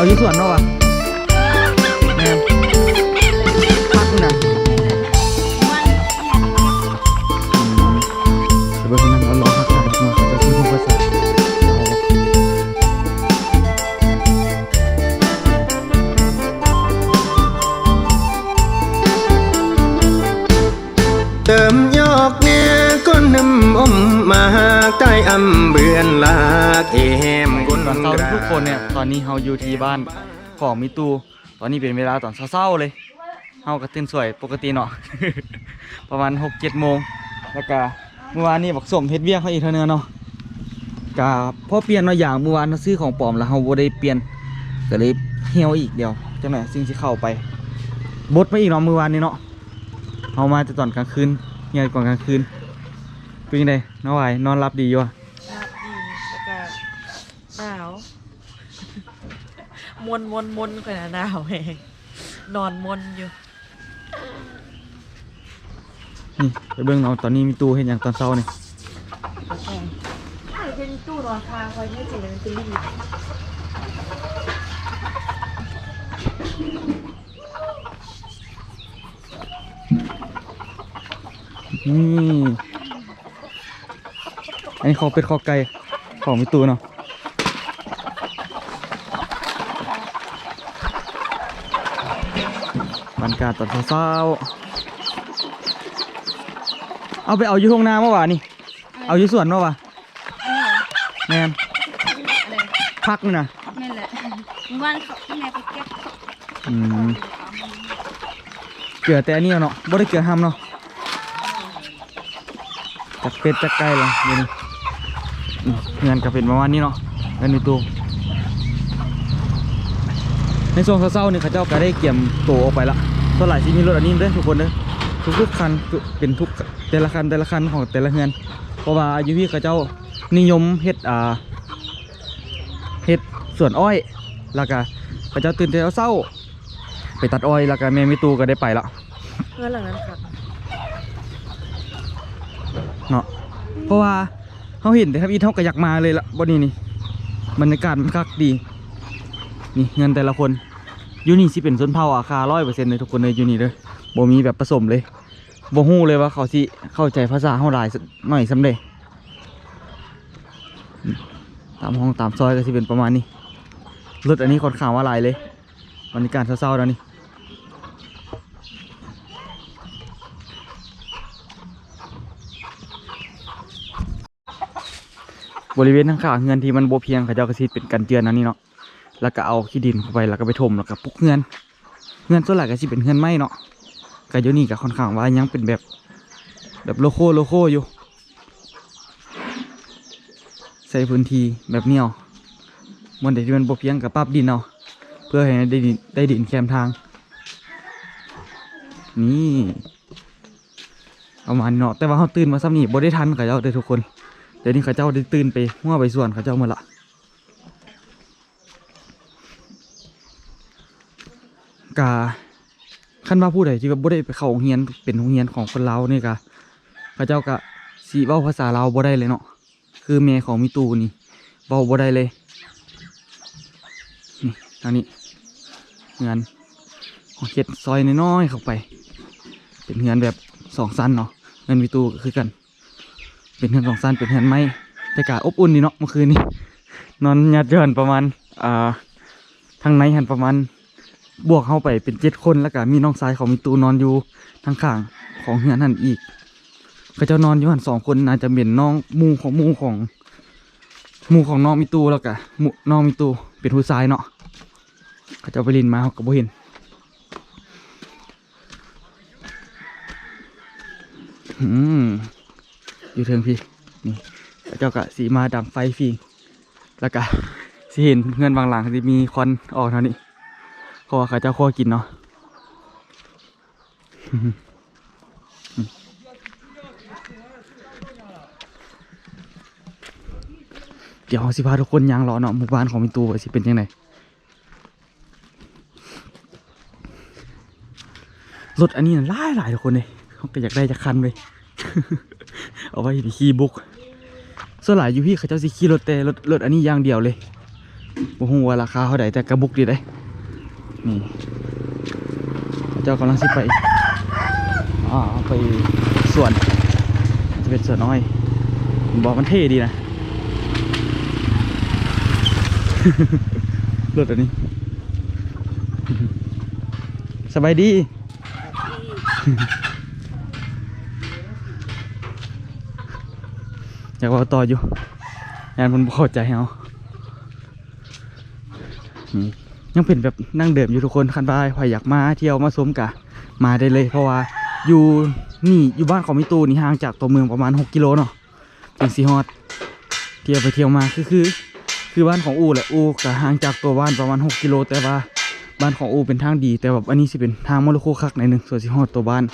เอาอยู่ส่วนเนาะวะแม่นพักนี่นะเดี๋ยวเบิ่งนั่นเอาลองพักกันเนาเขาจะซื้อพวกภาษาเอาเติมยอกเนี้ยก้นน้ำอมมาหากใต้อำเบือนลากเอม ตอนเช้าทุกคนเนี่ยตอนนี้เฮาอยู่ที่บ้านของมิตูตอนนี้เป็นเวลาตอนเช้าๆเลยเฮาก็ตื่นสวยปกติเนาะ ประมาณหกเจ็ดโมงแล้วก็เมื่อวานนี้บักสมเฮ็ดเวียเขาอีกเท่านึงเนาะก็พอเปลี่ยนเนาะอย่างเมื่อวานเราซื้อของปลอมแล้วเฮาบ่ได้เปลี่ยนก็เลยเหี่ยวอีกเดียวจังไหนสิ่งที่เข้าไปบดมาอีกเนาะเมื่อวานนี้เนาะเฮามาแต่ตอนกลางคืนเหี่ยวก่อนกลางคืนเป็นยังไงน้องวายนอนรับดีอยู่อะ รับดีแล้วก็หนาว มวนมวนมวนขนาดหนาวเองนอนมวนอยู่นี่ไปเบิ่งเนาตอนนี้มีตู้เฮ็ดหยังตอนเช้านี่เป็นตู้นอนคาคอยไม่เจริญตีนี่อันนี้เขาเป็นข้อไก่ของมิตูเนาะ บรรยากาศตอนเช้าๆเอาไปเอาอยู่ทุ่งนาเมื่อวานนี่ เอาอยู่สวนเมื่อวานแมนพักนี่นะนั่นแหละบ้านเขาแม่ไปเก็บอืมเกลือแต่อันนี้เนาะบ่ได้เกลือห้ำเนาะจักเป็ดจักไก่เลยเดี๋ยวนี้อืมเงินก็เป็นประมาณนี้เนาะเงินในตู้ในช่วงเช้าๆนี่เขาเจ้าก็ได้เกี่ยมตัวออกไปละ ส่วนหลายที่มีรถอันนี้เด้อทุกคนเด้อทุกคันเป็นทุกแต่ละคันแต่ละคันของแต่ละเงินเพราะว่าอยู่พี่เขาเจ้านิยมเฮ็ดอ่าเฮ็ดสวนอ้อยแล้วก็เขาเจ้าตื่นแต่เช้า ไปตัดอ้อยแล้วก็แม่มิตูก็ได้ไปละเพื่อนหลังนั้นครับเนาะเพราะว่าเขาเห็นแต่ครับอีเท่ากับอยากมาเลยละบนนี้นี่บรรยากาศมันคักดี นี่เงินแต่ละคน ยูนี่สิเป็นสนเผาอาคาร้อยเปอร์เซ็นต์เลยทุกคนเลยอยูนี่เลยบ่มีแบบผสมเลยบ่ฮู้เลยว่าเขาสิเข้าใจภาษาเฮาหลายหน่อยสำเร็จตามห้องตามซอยก็สิเป็นประมาณนี้รถอันนี้ค่อนข้างว่าหลายเลยบรรยากาศเศร้าๆแล้วนี่บริเวณข้างๆเงินที่มันโบเพียงเขาเจ้าก็สิเป็นกันเจือนอันนี้เนาะ แล้วก็เอาขี้ดินเข้าไปแล้วก็ไปถมแล้วก็ปลุกเงินเงินส่วนใหญ่ก็สิเป็นเงินไม้เนาะก็ยู่นี่ก็ค่อนข้างว่ายังเป็นแบบ แบบโลโก้โลโก้อยู่ ใส่พื้นที่แบบเนี้ยมันเด็ที่มันโบเพียงกับปรับดินเอาะเพื่อให้ได้ดินได้ดินแคมทาง นี่ประมาณเนาะแต่ว่าเขาตื่นมาซ้ำนี่บ่ได้ทันเขาเจ้าเด้อทุกคน เดี๋ยวนี้เขาเจ้าได้ตื่นไปหัวไปส่วนเขาเจ้าหมาละ กาขั้นว่าผู้ใดที่แบบบ่ได้ไปเข้าโรงเรียนเป็นโรงเรียนของคนลาวนี่กะเขาเจ้ากะสีเว้าภาษาลาวบ่ได้เลยเนาะคือแม่ของมิตูนี่เว้าบ่ได้เลยนี่ทางนี้เงินของเข็ดซอยน้อยๆเข้าไป เป็นเงินแบบสองสั้นเนาะเงินมิตูก็คือกัน เป็นเฮือนสองสั้นเป็นเฮือนไม้แต่กาอบอุ่นดีเนาะเมื่อคืนนี้นอนยัดเยินประมาณอ่าทางในหันประมาณ บวกเข้าไปเป็นเจ็ดคนแล้วก็มีน้องชายของมีตูนอนอยู่ทางข้างของเฮือนหันอีกเขาจ้านอนอยู่หันสองคนน่าจะเป็นน้องมูของมูของมูของน้องมีตูแล้วก็หมู่น้องมีตูเป็นผู้ายเนาะเขาจ้าไปลินมาเขาก็บ่เห็นอืมอยู่เทิงพี่นี่เจ้าก็สีมาดับไฟฟีแล้วก็สิเห็นเงินบางหลังที่มีควันออกเท่านี้ เพราวขาเจ้าคั่วกินเนาะเดี๋ยวสิพาทุกคนยางรอเนาะหมู่บ้านของมิตูว่าสิเป็นยังไงรถอันนี้น่ะหลายหลายทุกคนเลยเขาก็อยากได้จะคันเลยเอาไว้ไปขี่บุกส่วนหลายอยู่พี่เขาเจ้าสิขี่รถแต่รถรถอันนี้ยางเดียวเลยบ่ฮู้ว่าราคาเท่าใดแต่กระบุกดีได้ นี่เจ้ากำลังสิไปอ่าไปสวนจะเป็นสวนอ้อย บอกมันเท่ดีนะรถอันนี้ สบายดีอยากเว่าต่ออยู่งานมันบ่เข้าใจเอานี่ ยังเป็นแบบนั่งเดิมอยู่ทุกคนคันบายใครอยากมาเที่ยวมาสมกะมาได้เลย เพราะว่าอยู่นี่อยู่บ้านของมิตูนี่ห่างจากตัวเมืองประมาณ 6 กิโลเนาะถึงสีฮอดเที่ยวไปเที่ยวมาคือคือ คือบ้านของอูแหละอูก็ห่างจากตัวบ้านประมาณ 6 กิโล แต่ว่าบ้านของอูเป็นทางดี แต่แบบอันนี้สิเป็นทางมรโคคักในหนึ่งส่วนสิฮอดตัวบ้าน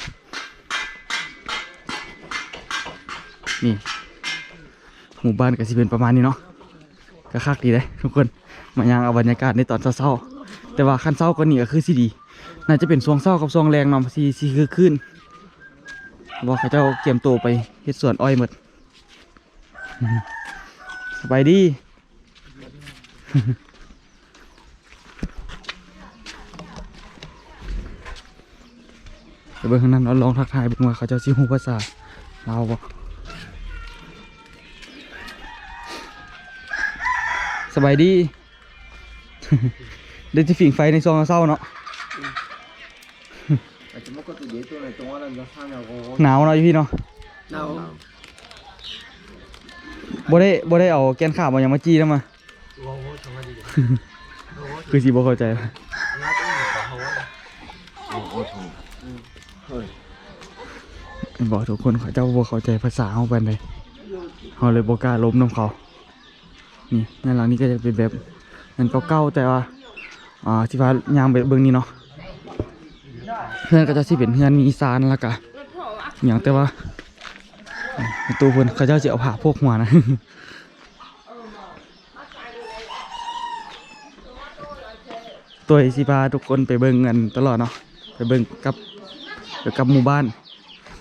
นี่หมู่บ้านก็สิเป็นประมาณนี้เนาะ ก็คักดีเลยทุกคนมายังเอาบรรยากาศในตอนเศร้าๆแต่ว่าขั้นเศร้าก็นี่ก็คือสิดี น่าจะเป็นช่วงเศร้ากับช่วงแรงนาะสิสิคือขึ้นว่าเขาเจ้าเตรียมตัวไปเฮ็ดสวนอ้อยหมดสบายดีเบิ่งข้างนั้นเราลองทักทายเบิ่งว่าเขาเจ้าสิฮูภาษาลาวบ่ สบายดี เดี๋ยวจะฝิ่งไฟในซองเศร้าเนาะหนาวเนาะพี่เนาะหนาวบ่ได้บ่ได้เอาแกนข้าวมายังมาจี้แล้วมาคือสิบ่เข้าใจบอกทุกคนเขาเจ้าบ่เข้าใจภาษาเฮาปานใดเฮาเลยบ่กล้าล้มนํเขา นี่ในหลังนี้ก็จะเป็นแบบเงินเก่าๆแต่ว่าอ่าที่ว่ายางไปเบิ่งนี่เนาะเพื่อนก็จะสิเป็นเพื่อนมีอีสานแล้วก็อย่างแต่ว่าตู้เพิ่นเขาเจ้าจะเอาผ้าพวกหัวนะตัวสิพาทุกคนไปเบิ่งกันตลอดเนาะไปเบิ่งกับกับหมู่บ้าน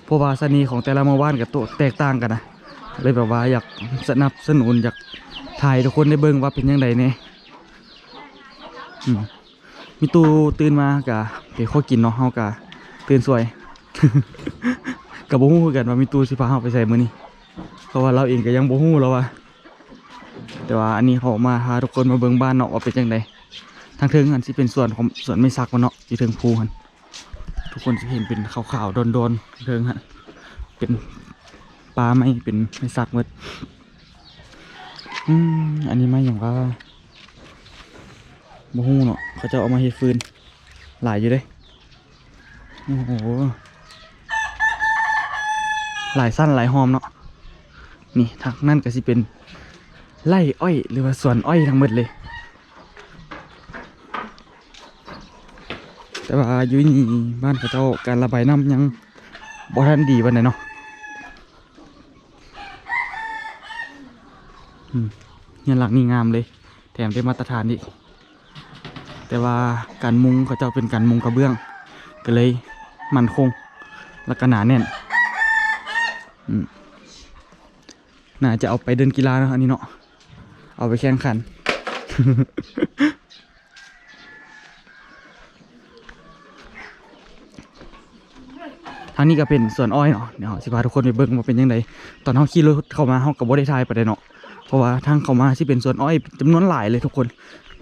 เพราะว่าสนีของแต่ละหมู่บ้านกับตัวแตกต่างกันนะเลยแบบว่าอยากสนับสนุนอยาก ถ่ายทุกคนได้เบิ่งว่าเป็นยังไงเนี่ยมีตูตื่นมากะไปข้อกินเนาะเฮากะตื่นสวยกับโบ่ฮู้กันว่ามีตูสิพาเฮาไปใส่มือนี้เพราะว่าเราเองก็ยังโบ่ฮู้แล้วว่าแต่ว่าอันนี้เขามาพาทุกคนมาเบิ่งบ้านเนาะว่าเป็นจังไดทางเทิงอันสิเป็นส่วนของส่วนไม่ซักมันเนาะอยู่เทิงภูหันทุกคนจะเห็นเป็นขาวๆโดนๆเทิงหั่นเป็นปลาไม้เป็นไม่ซักหมด อืมอันนี้ไม่อย่างว่าบ่ฮู้เนาะเขาจะเอามาเฮ็ดฟืน หลายอยู่เด้โอ้โหหลายสั้นหลายหอมเนาะนี่ทางนั่นก็สิเป็นไร่อ้อยหรือว่าสวนอ้อยทั้งหมดเลย แต่ว่าอยู่นี่บ้านเขาเจ้าการระบายน้ำยังบ่ทันดีวันไหนเนาะอืม เงินหลังนี่งามเลย แถมได้มาตรฐานอีกแต่ว่าการมุงเขาเจ้าเป็นการมุงกระเบื้อง ก็เลยมันคง แล้วก็หนาแน่นน่าจะเอาไปเดินกีฬานะอันนี้เนาะเอาไปแข่งขัน ทางนี้ก็เป็นสวนอ้อยเนาะเดี๋ยวสิพาทุกคนไปเบิ่งว่าเป็นยังไงตอนเขาขี่รถเข้ามาเขากับบ่ได้ทายไปได้เนาะ เพราะว่าทางเข้ามาที่เป็นสวนอ้อยจำนวนหลายเลยทุกคน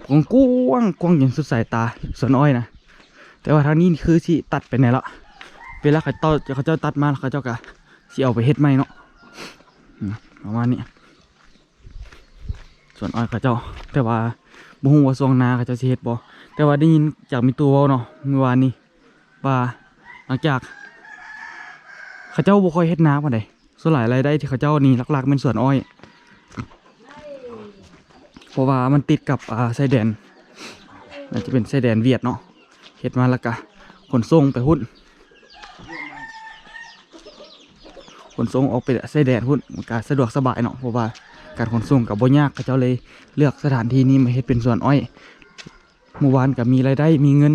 กว้างกว้างกว้างอย่างสุดสายตาสวนอ้อยนะแต่ว่าทางนี้คือที่ตัดไปไหนละเวลาเขาเจ้าเขาเจ้าตัดมาแล้วเขาเจ้าก็สิเอาไปเฮ็ดไหมเนาะอืมประมาณนี้ส่วนอ้อยเขาเจ้า แต่ว่าบ่ฮู้ว่าช่วงนาเขาเจ้าเฮ็ดบ่แต่ว่าได้ยินจากมีตัวเว้าเนาะเมื่อวานนี้ว่าหลังจากเขาเจ้าบ่ค่อยเฮ็ดนาปานใดส่วนหลายรายได้ที่เขาเจ้านี่หลักๆเป็นสวนอ้อย เพราะว่ามันติดกับอ่าชายแดนน่าจะเป็นชายแดนเวียดเนาะเฮ็ดมาแล้วก็ขนส่งไปหุ้นขนส่งออกไปใส่แดดหุ่นมันก็สะดวกสบายเนาะเพราะว่าการขนส่งกับบ่ยากเขาเจ้าเลยเลือกสถานที่นี้มาเฮ็ดเป็นสวนอ้อยเมื่อวานก็มีรายได้มีเงิน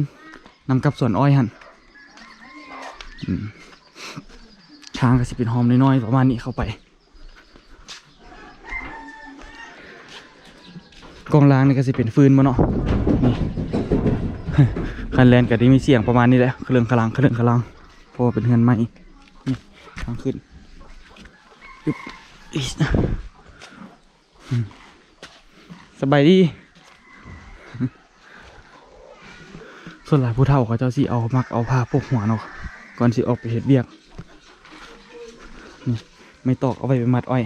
นำกับสวนอ้อยหันทางก็สิเป็นหอมน้อยๆประมาณนี้เข้าไป กองล่างนี่ก็สิเป็นฟืนมาเนาะนี่คันแลนก็ได้มีเสียงประมาณนี้แหละเครื่องคลังเครื่องคลังเพราะว่าเป็นเฮือนใหม่นี่ทางขึ้นอึบอิสสบายดี ส่วนหลายผู้เฒ่าเขาเจ้าสิเอามักเอาผ้าพวกหัวเนาะก่อนสิออกไปเฮ็ดเบียกนี่ไม่ตอกเอาไว้ไปมัดอ้อย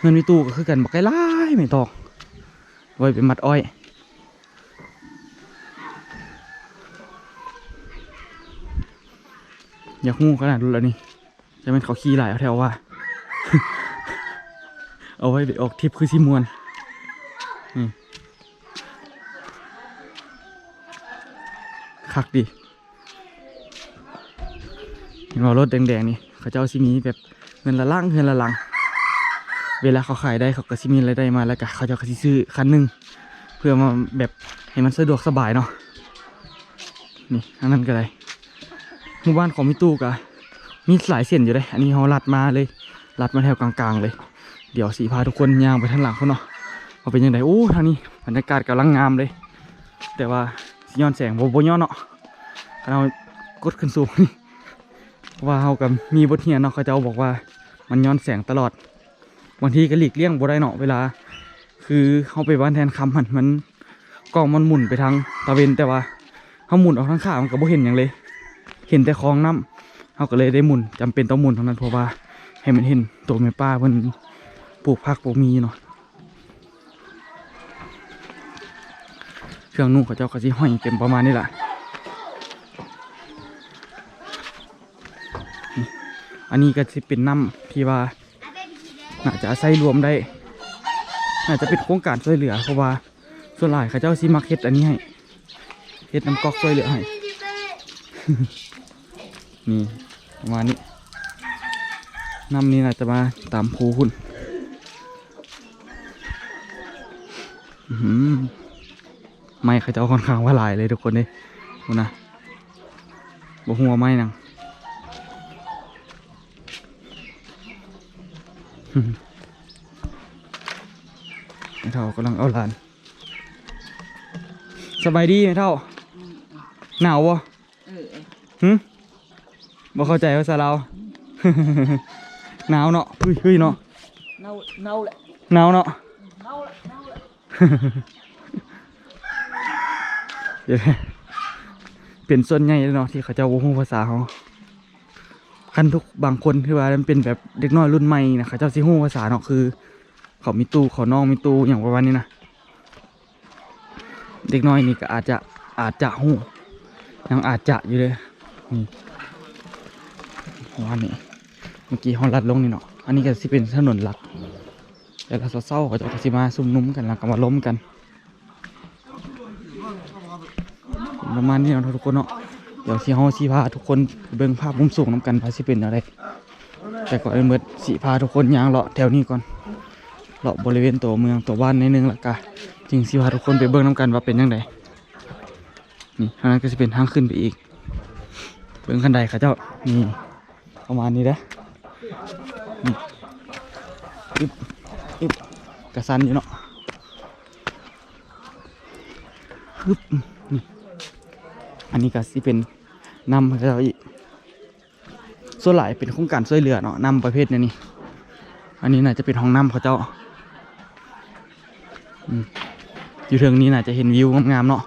เงินมีตู้ก็คือกันบอกไกลายไม่ตอก ไว้ไปมัดอ้อย อยากหู้ขนาดรู้แล้วนี่จะเป็นเขาขี่หลายเอาแถวว่า เอาไว้ไปออกทริปคือสิมวนนี่คักดิเห็นว่ารถแดงๆนี่ เขาเจะเอาซิมีแบบเงินละล่างเงินละลัง เวลาเขาขายได้เขาก็ซิมีรายได้มาแล้วก็เขาจะก็สิซื้อคันหนึ่งเพื่อมาแบบให้มันสะดวกสบายเนาะนี่อันนั้นก็ได้หมู่บ้านของมิตู้กะมีหลายเส้นอยู่เลยอันนี้เขาลัดมาเลยลัดมาแถวกลางๆ เลย เดี๋ยวสีพาทุกคนย่างไปทางหลังเขาเนาะว่าเป็นยังไงโอ้ทางนี้บรรยากาศกำลังงามเลย แต่ว่าสย้อนแสงโบโบย้อนเนาะเรากดขึ้นสูงว่าเขากับมีบทเรียนเนาะเขาจะบอกว่ามันย้อนแสงตลอด บางทีก็หลีกเลี่ยงบ่ได้เนาะเวลา คือเขาไปบ้านแทนคำมันมันกล้องมันหมุนไปทางตะเวนแต่ว่าเขาหมุนออกทางข้างมันก็บ่เห็นอย่างเลย เห็นแต่คลองน้ำเขาก็เลยได้หมุนจำเป็นต้องหมุนเท่านั้นเพราะว่าให้มันเห็นตัวแม่ป้าเพิ่นปลูกผักปลูกมีเนาะเครื่องนุ่งเขาเจ้าก็สิห้อยเต็มประมาณนี้แหละอันนี้ก็สิเป็นน้ำที่ว่า น่าจะอาศัยรวมได้ น่าจะเป็นโครงการช่วยเหลือเพราะว่าส่วนหลายเขาเจ้าสิมักเฮ็ดอันนี้ให้เฮ็ดน้ำก๊อกช่วยเหลือให้ นี่ประมาณนี้น้ำนี้น่าจะมาตามภูคุณไม่เขาจะเอาค่อนข้างว่าหลายเลยทุกคนเลยดูนะบ่หัวไม่นังอื้อหือ ไอ้เท่ากำลังเอาหลาน สบายดีไอ้เท่า หนาววะเออหึบ่เข้าใจภาษาเราวหนาวเนาะเฮ้ยเฮ้ยเนาะเน่าเน่าแหละหนาวเนาะเน่าแหละเน่าแหละเดี๋ยวนะเป็นส่วนใหญ่เลยเนาะที่เขาจะวงภาษาเขา คันทุกบางคนคือว่ามันเป็นแบบเด็กน้อยรุ่นใหม่นะเขาเจ้าสิฮู้ภาษาเนาะคือ เขามีตู้เขาน้องมีตู้อย่างประมาณนี้นะเด็กน้อยนี่ก็อาจจะอาจจะฮู้ยังอาจจะอยู่เลยนี่ประมานี้เมื่อกี้ห้องลัดลงนี่เนาะอันนี้ก็สิเป็นถนนหลักแต่ละเศร้าๆเขาจะสิมาซุ่มนุ้มกันแล้วก็มาล้มกันประมาณนี้เนาะทุกคนเนาะ เดี๋ยวสิเฮาสิพาทุกคนเบิ่งภาพมุมสูงนํกันว่าสิเป็นอะไรแต่ก่อนอื่นเบิดสิพาทุกคนย่างเลาะแถวนี้ก่อนเลาะบริเวณตัวเมืองตัวบ้านนิดนึงละกะจึงสิพาทุกคนไปเบิ่งนํกันว่าเป็นยังไงนี่ทางนั้นก็สิเป็นทางขึ้นไปอีก เบิ่งคันใดเขาเจ้านี่ประมาณนี้นี่อึบอึบกระสันอยู่เนาะอึบ อันนี้ก็สิเป็นนำเราอีกส่วนหลายเป็นโครงการช่วยเหลือเนาะนำประเภทเนี้นี่อันนี้น่าจะเป็นห้องน้ำเขาเจ้าอยู่เทิงนี้น่าจะเห็นวิวงามๆเนาะ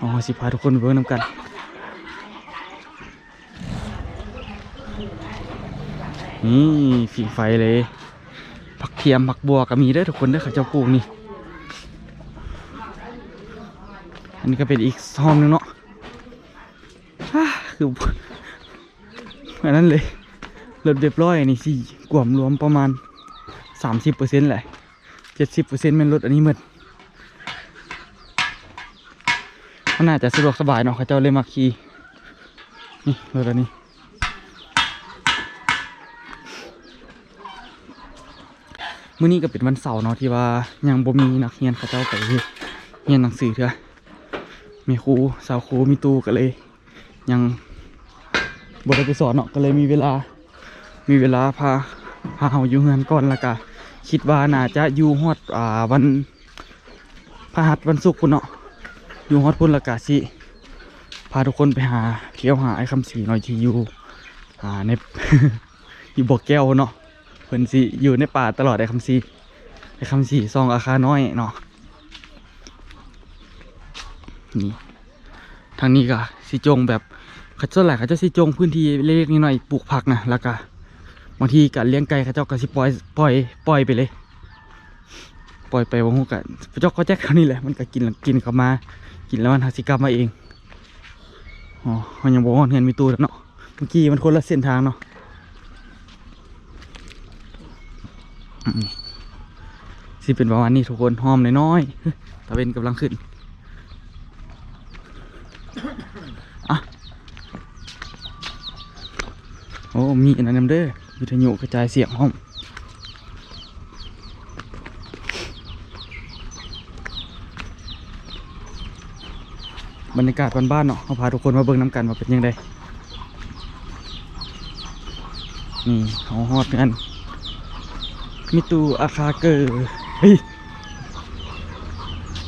อ๋อสิพาทุกคนเบิ่งน้ำกันนี่ฝีไฟเลยผักเทียมผักบัวก็มีเด้อทุกคนเด้อเขาเจ้าปลูกนี่ อั นนี้ก็เป็นอีกห้องหนึงเนาะคืออันนั้นเลยรถเรียบร้อยอันนี้สี่กวมรวมประมาณสามสิบเปอร์เซ็นต์แหละเจ็ดสิบเปอร์เซ็นต์เป็นรถอันนี้หมดมันน่าจะสะดวกสบายเนาะเขาเจ้าเลยมาขี่นี่รถอันนี้มื้อนี้ก็เป็นวันเสาร์เนาะที่ว่ายังบ่มีนักเรียนเขาเจ้าไปเรียนหนังสือเถอะ มีครูสาวครูมีตู้ก็เลย ยังบได้ไปสอนเนาะก็เลยมีเวลา มีเวลาพาพาเฮาอยู่เฮือนก่อนละกะคิดว่าน่าจะอยู่ฮอดอ่าวันพฤหัสวันศุกร์พุ่นเนาะอยู่ฮอดพุ่นละกาสิพาทุกคนไปหาเที่ยวหาไอ้คำสีหน่อยที่อยู่อ่าในอยู่บ่อแก้วเนาะเพิ่นสิอยู่ในป่าตลอดไอ้คำสีไอ้คำสีซองอาคาน้อยเนาะ นี่ทางนี้ก็สิจงแบบเขาเจ้าหลายเขาเจ้าสิจงพื้นที่เล็กๆน้อยๆปลูกผักนะแล้วก็บางทีการเลี้ยงไก่เขาเจ้าก็สิปล่อยปล่อยปล่อยไปเลย ปล่อยไปวงหูกันพระเจ้าก็แจ็คเขานี่แหละมันก็กินกินเข้ามา กินแล้วมันหาสิกลับมาเองอ๋อเขายังบอกว่าเงินมีตู้แล้วเนาะเมื่อกี้มันคนละเส้นทางเนาะสิเป็นประมาณนี้ทุกคนหอมน้อยๆตะเวนกำลังขึ้น อะโอ้มีอันนั้นนำเด้อวิทยุกระจายเสียงห้องบรรยากาศบ้านๆเนาะเขาพาทุกคนมาเบิ่งน้ำกันว่าเป็นยังไงนี่เขาฮอดกันมิตูอาคาเกอร์เฮ้ย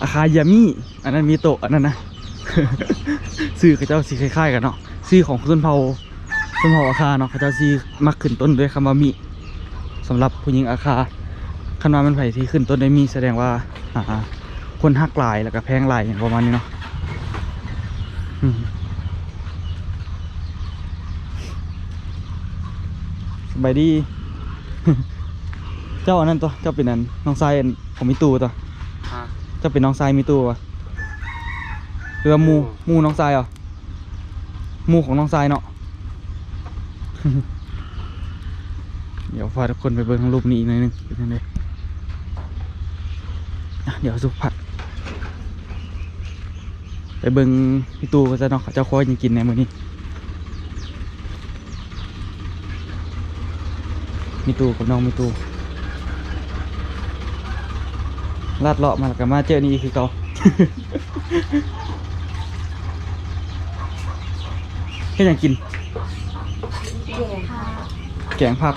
อาคายามิอันนั้นมีโตะอันนั้นนะ ชื่อเขาเจ้าสีคล้ายๆกันเนาะชื่อของชนเผ่าชนเผ่าอาคาเนาะเขาเจ้าสีมักขึ้นต้นด้วยคำว่ามิสำหรับผู้หญิงอาคาคันว่ามันไผ่ที่ขึ้นต้นด้วยมีแสดงว่าอ่าคนฮักหลายแล้วก็แพงหลายอย่างประมาณนี้เนาะอืมสบายดี เจ้าอันนั้นตัว เจ้าเป็นอันน้องทรายอันของมิตูตัวเจ้าเป็นน้องทรายมิตูวะหรือว่าหมูหมูน้องทรายเหรอห มูของน้องทรายเนาะ เดี๋ยวพาทุกคนไปเบิ่งทางรูปนี้อีกหน่อยนึงเป็นยังไงเดี๋ยวสุผัด ไปเบิ่งพี่ตูก็จะเนาะเขาเจ้าคอยยังกินในมือนี้มีตูกับน้องมีตูลาดเลาะมาแล้วก็มาเจอนี่คือเก่า แค่ยังกิน แกงผัก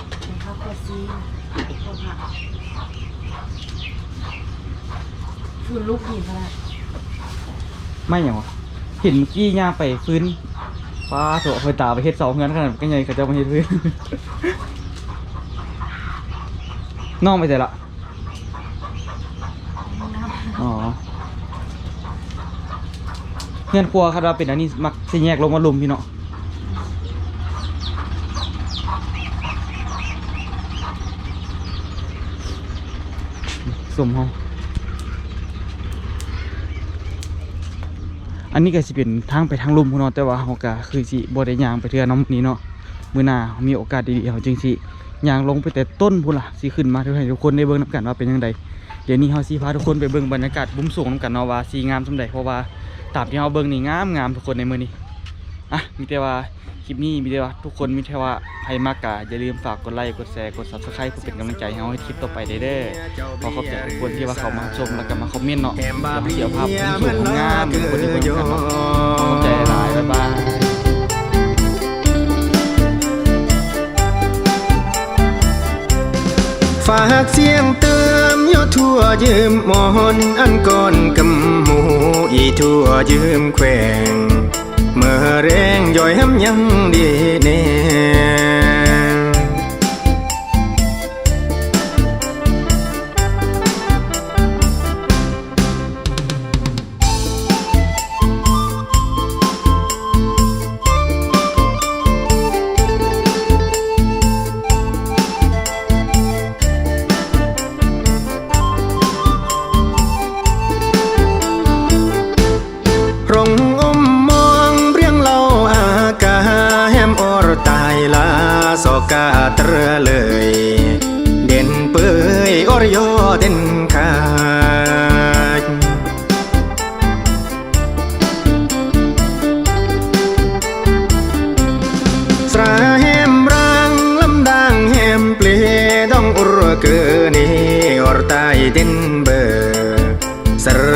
คือลูกหินขนาดไม่หยังวะเห็นเมื่อกี้ย่างไปฟื้นป้าโถเคยตาไปเฮ็ดเสาเงินขนาดก็ยังเขาเจะมาเฮ็ดพื้น น้องไปเสร็จละอ๋อเงินครัวครับว่าเป็นอันนี้มักสิแยกลงมาลุมพี่เนาะ สมห้องอันนี้ก็สิเป็นทางไปทางลุ่มพุ่นเนาะแต่ว่าเฮาก็คือสิบ่ได้ย่างไปเทื่อน้ำนี้เนาะมื้อหน้ามีโอกาสดีๆเฮาจึงสิย่างลงไปแต่ต้นพุ่นล่ะสิขึ้นมาให้ทุกคนได้เบิ่งนํกันว่าเป็นจังไดเดี๋ยวนี้เฮาสิพาทุกคนไปเบิ่งบรรยากาศมุมสูงนํกันเนาะว่าสิงามส่ำใดเพราะว่าตามที่เฮาเบิ่งนี่งามงามทุกคนในมื้อนี้อะมีแต่ว่า คลิปนี้มีแต่ว่าทุกคนมีแต่ว่าใครมากก็อย่าลืมฝากกดไลค์กดแชร์กด Subscribe เพื่อเป็นกำลังใจให้เฮาให้คลิปต่อไปเด้อขอขอบใจทุกคนที่ว่าเขามาชมแล้วก็มาคอมเมนต์เนาะเดี๋ยวปเดี๋ยวภาพเมียมุมสูมันงางามๆเกคนที่เบิ่งโยกันเนาะขอใจหลายบ๊ายบายฝากเสียงเติมยู่ทั่วยืมหมอนอันก่อนกำหมูอีทั่วยืมแขวง เมื่อแรงย่อยหำยังดีเนี่ย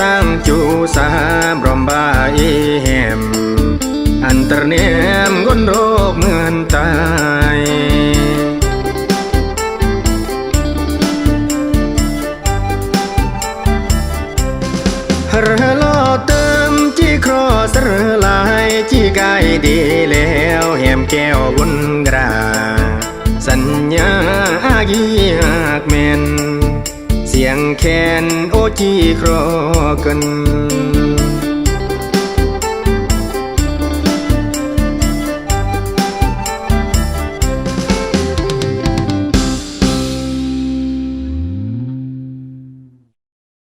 สร้างจูสามรอมบาอีแหมอันตรเนียมก้นโรคเหมือนตายเรอลอเติมจี้ครอสรลายจีกายดีแล้วแหมแก้วบุญกรา สัญญาอากีหากแม่น ยงแคนโอจีครอกัน